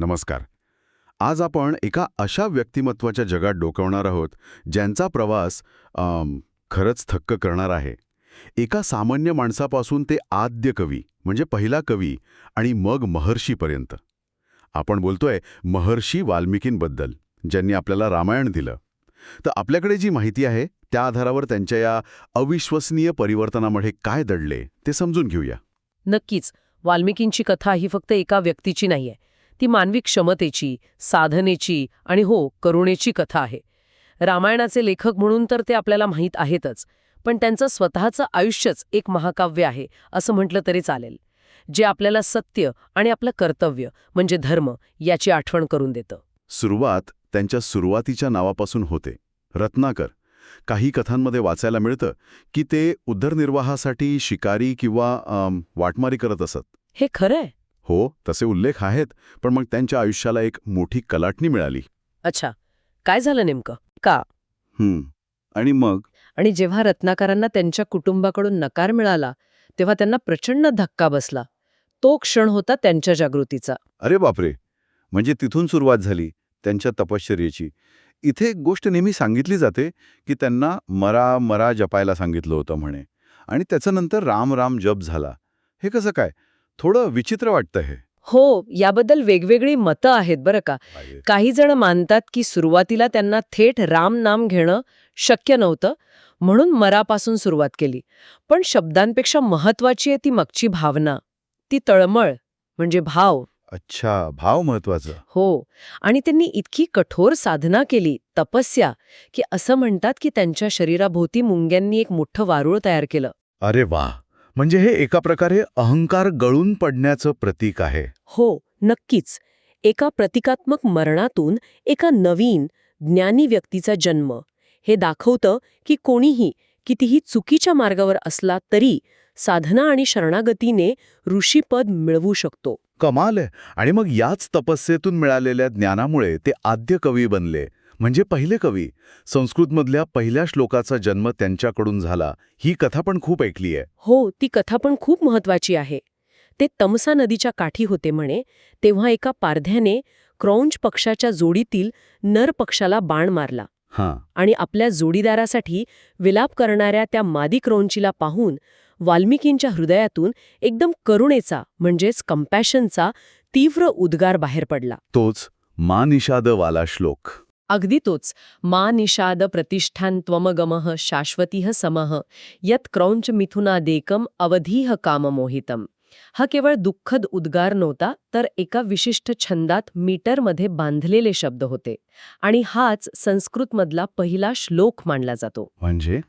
नमस्कार. आज आपण एका अशा व्यक्तिमत्वाच्या जगात डोकावणार आहोत ज्यांचा प्रवास खरंच थक्क करणार आहे. एका सामान्य माणसापासून ते आद्य कवी म्हणजे पहिला कवी आणि मग महर्षीपर्यंत. आपण बोलतोय महर्षी वाल्मिकींबद्दल ज्यांनी आपल्याला रामायण दिलं. तर आपल्याकडे जी माहिती आहे त्या आधारावर त्यांच्या या अविश्वसनीय परिवर्तनामध्ये काय दडले ते समजून घेऊया. नक्कीच. वाल्मिकींची कथा ही फक्त एका व्यक्तीची नाहीये. ती मानवी क्षमतेची साधनेची आणि हो करुणेची कथा आहे. रामायणाचे लेखक म्हणून तर ते आपल्याला माहीत आहेतच पण त्यांचं स्वतःचं आयुष्यच एक महाकाव्य आहे असं म्हटलं तरी चालेल. जे आपल्याला सत्य आणि आपलं कर्तव्य म्हणजे धर्म याची आठवण करून देतं. सुरुवात त्यांच्या सुरुवातीच्या नावापासून होते. रत्नाकर. काही कथांमध्ये वाचायला मिळतं की ते उदरनिर्वाहासाठी शिकारी किंवा वाटमारी करत असत. हे खरंय? हो तसे उल्लेख आहेत पण मग त्यांच्या आयुष्याला एक मोठी कलाटणी मिळाली. अच्छा. काय झालं नेमकं? का? हं. आणि मग? आणि जेव्हा रत्नाकरांना त्यांच्या कुटुंबाकडून नकार मिळाला तेव्हा त्यांना प्रचंड धक्का बसला. तो क्षण होता त्यांच्या जागृतीचा. अरे बापरे! म्हणजे तिथून सुरुवात झाली त्यांच्या तपश्चर्येची. इथे एक गोष्ट नेहमी सांगितली जाते की त्यांना मरा मरा जपायला सांगितलं होतं म्हणे. आणि त्याच्यानंतर राम राम जप झाला. हे कसं काय? थोडं विचित्र वाटतं हे. हो याबद्दल वेगवेगळी मतं आहेत बरं का. काही जण मानतात की सुरुवातीला त्यांना थेट राम नाम घेणं शक्य नव्हतं म्हणून मरापासून सुरुवात केली. पण शब्दांपेक्षा महत्वाची आहे ती मगची भावना. ती तळमळ म्हणजे भाव. अच्छा भाव महत्त्वाचा हो आणि त्यांनी इतकी कठोर साधना केली तपस्या की असं म्हणतात की त्यांच्या शरीराभोवती मुंग्यांनी एक मोठं वारूळ तयार केलं. अरे वा म्हणजे हे एका प्रकारे अहंकार गळून पडण्याचं प्रतीक आहे. हो नक्कीच. एका प्रतिकात्मक मरणातून एका नवीन ज्ञानी व्यक्तीचा जन्म. हे दाखवतं की कोणीही कितीही चुकीच्या मार्गावर असला तरी साधना आणि शरणागतीने ऋषीपद मिळवू शकतो. कमाल आहे. आणि मग याच तपस्येतून मिळालेल्या ज्ञानामुळे ते आद्य कवी बनले. म्हणजे पहिले कवी. संस्कृतमधल्या पहिल्या श्लोकाचा जन्म त्यांच्याकडून झाला. ही कथा पण खूप ऐकली आहे. हो ती कथा पण खूप महत्वाची आहे. ते तमसा नदीच्या काठी होते म्हणे तेव्हा एका पारध्याने क्रौंच पक्षाच्या जोडीतील नर पक्षाला बाण मारला. हां. आणि आपल्या जोडीदारासाठी विलाप करणाऱ्या त्या मादी क्रौंचीला पाहून वाल्मिकींच्या हृदयातून एकदम करुणेचा म्हणजेच कंपॅशनचा तीव्र उद्गार बाहेर पडला. तोच मा निषादवाला श्लोक. अगदी तोच. मा निषाद प्रतिष्ठान त्वमगमः शाश्वतीह समः। यत क्रौंच मिथुनादेकम अवधीह काममोहितम हा केवळ दुःखद उद्गार नव्हता तर एका विशिष्ट छंदात मीटरमध्ये बांधलेले शब्द होते. आणि हाच संस्कृतमधला पहिला श्लोक मानला जातो. म्हणजे?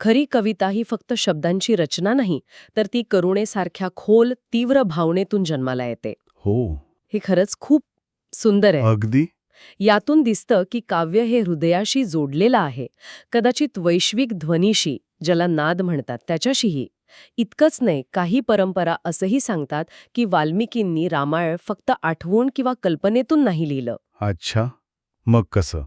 खरी कविता ही फक्त शब्दांची रचना नाही तर ती करुणेसारख्या खोल तीव्र भावनेतून जन्माला येते. हो. हे खरंच खूप सुंदर आहे. अगदी? यातून दिसतं की काव्य हे हृदयाशी जोडलेलं आहे. कदाचित वैश्विक ध्वनीशी ज्याला नाद म्हणतात त्याच्याशीही. इतकंच नाही काही परंपरा असंही सांगतात की वाल्मिकींनी रामायण फक्त आठवून किंवा कल्पनेतून नाही लिहिलं. अच्छा. मग कसं?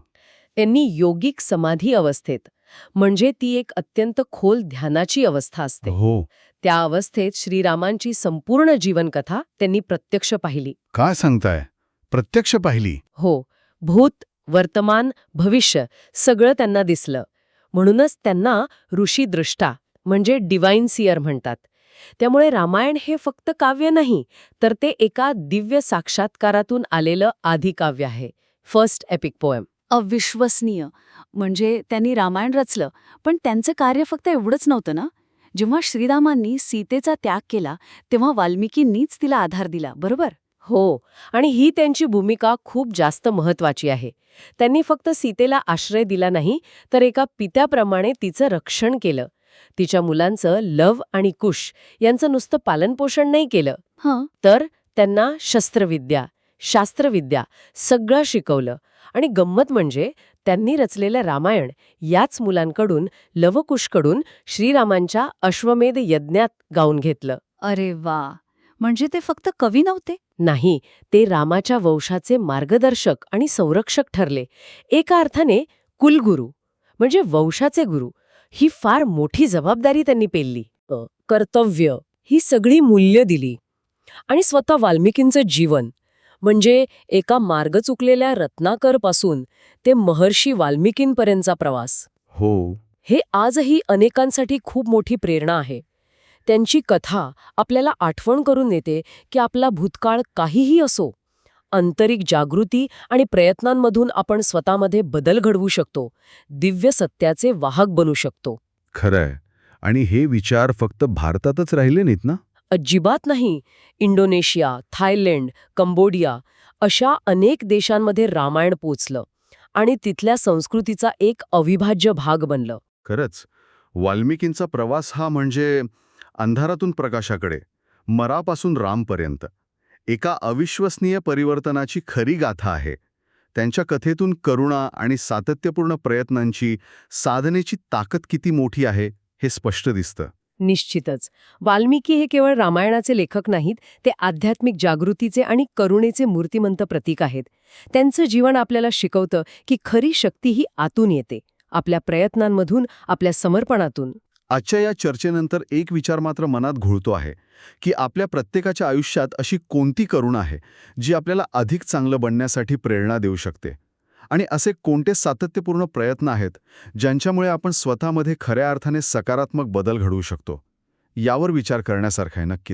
त्यांनी योगिक समाधी अवस्थेत म्हणजे ती एक अत्यंत खोल ध्यानाची अवस्था असते. हो. त्या अवस्थेत श्रीरामांची संपूर्ण जीवनकथा त्यांनी प्रत्यक्ष पाहिली. काय सांगताय? प्रत्यक्ष पाहिली? हो. भूत वर्तमान भविष्य सगळं त्यांना दिसलं. म्हणूनच त्यांना ऋषीदृष्टा म्हणजे डिवाइन सियर म्हणतात. त्यामुळे रामायण हे फक्त काव्य नाही तर ते एका दिव्य साक्षात्कारातून आलेलं आधी काव्य आहे. फर्स्ट एपिक पोएम अविश्वसनीय. म्हणजे त्यांनी रामायण रचलं पण त्यांचं कार्य फक्त एवढंच नव्हतं ना? जेव्हा श्रीरामांनी सीतेचा त्याग केला तेव्हा वाल्मिकींनीच तिला आधार दिला बरोबर? हो आणि ही त्यांची भूमिका खूप जास्त महत्वाची आहे. त्यांनी फक्त सीतेला आश्रय दिला नाही तर एका पित्याप्रमाणे तिचं रक्षण केलं. तिच्या मुलांचं लव आणि कुश यांचं नुसतं पालनपोषण नाही केलं. हं. तर त्यांना शस्त्रविद्या शास्त्रविद्या सगळं शिकवलं. आणि गंमत म्हणजे त्यांनी रचलेलं रामायण याच मुलांकडून लवकुशकडून श्रीरामांच्या अश्वमेध यज्ञात गाऊन घेतलं. अरे वा! म्हणजे ते फक्त कवी नव्हते? नाही ते रामाच्या वंशाचे मार्गदर्शक आणि संरक्षक ठरले. एका अर्थाने कुलगुरू म्हणजे वंशाचे गुरु ही फार मोठी जबाबदारी त्यांनी पेलली. अ, कर्तव्य ही सगळी मूल्य दिली. आणि स्वतः वाल्मिकींचं जीवन म्हणजे एका मार्ग चुकलेल्या रत्नाकरपासून ते महर्षी वाल्मिकींपर्यंतचा प्रवास. हो. हे आजही अनेकांसाठी खूप मोठी प्रेरणा आहे. त्यांची कथा आपल्याला आठवण करून देते की आपला भूतकाळ काहीही असो आंतरिक जागृती आणि प्रयत्नांमधून आपण स्वतःमध्ये बदल घडवू शकतो दिव्य सत्याचे वाहक बनू शकतो. खरंय. आणि हे विचार फक्त भारतातच राहिले नाहीत ना? अजिबात नाही. इंडोनेशिया थायलंड कंबोडिया अशा अनेक देशांमध्ये रामायण पोचलं आणि तिथल्या संस्कृतीचा एक अविभाज्य भाग बनलं. खरंच. वाल्मिकींचा प्रवास हा म्हणजे अंधारातून प्रकाशाकडे मरापासून रामपर्यंत. एका अविश्वसनीय परिवर्तनाची खरी गाथा आहे. त्यांच्या कथेतून करुणा आणि सातत्यपूर्ण प्रयत्नांची साधनेची ताकद किती मोठी आहे हे स्पष्ट दिसतं. निश्चितच. वाल्मिकी हे केवळ रामायणाचे लेखक नाहीत ते आध्यात्मिक जागृतीचे आणि करुणेचे मूर्तिमंत प्रतीक आहेत. त्यांचं जीवन आपल्याला शिकवतं की खरी शक्ती ही आतून येते आपल्या प्रयत्नांमधून आपल्या समर्पणातून. आजच्या या चर्चेनंतर एक विचार मात्र मनात घोळतो आहे की आपल्या प्रत्येकाच्या आयुष्यात अशी कोणती करुण आहे जी आपल्याला अधिक चांगलं बनण्यासाठी प्रेरणा देऊ शकते? आणि असे कोणते सातत्यपूर्ण प्रयत्न आहेत ज्यांच्यामुळे आपण स्वतःमध्ये खऱ्या अर्थाने सकारात्मक बदल घडवू शकतो? यावर विचार करण्यासारखा आहे नक्की.